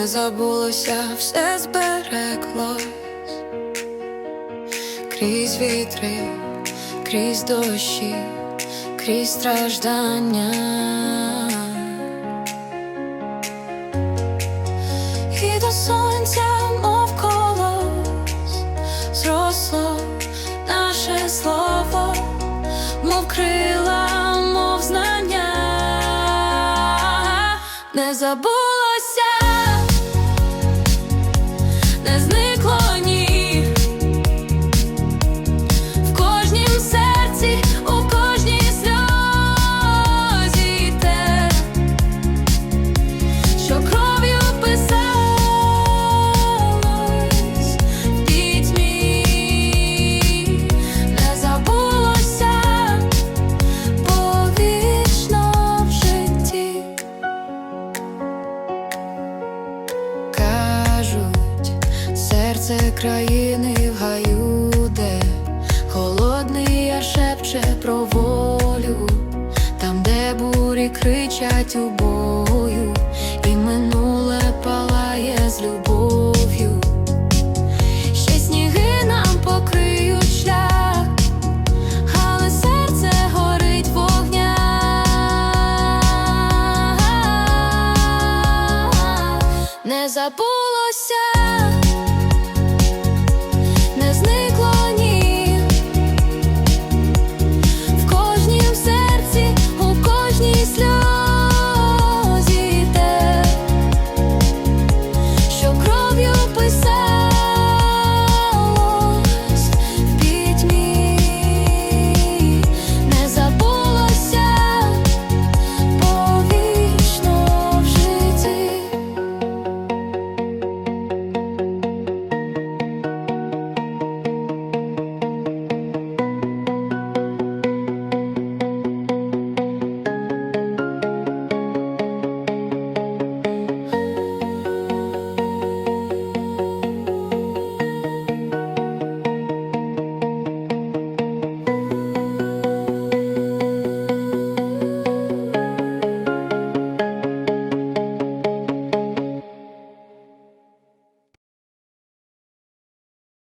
не забулося, все збереглось крізь вітри, крізь дощі, крізь страждання. І до сонця, мов колос, зросло наше слово, мов крила, мов знання, не забулося, не зникло це країни в гаюде, холодний я шепче про волю, там, де бурі кричать у бою, і минуле палає з любов'ю, ще сніги нам покриють шлях, але серце горить вогня, не забудь.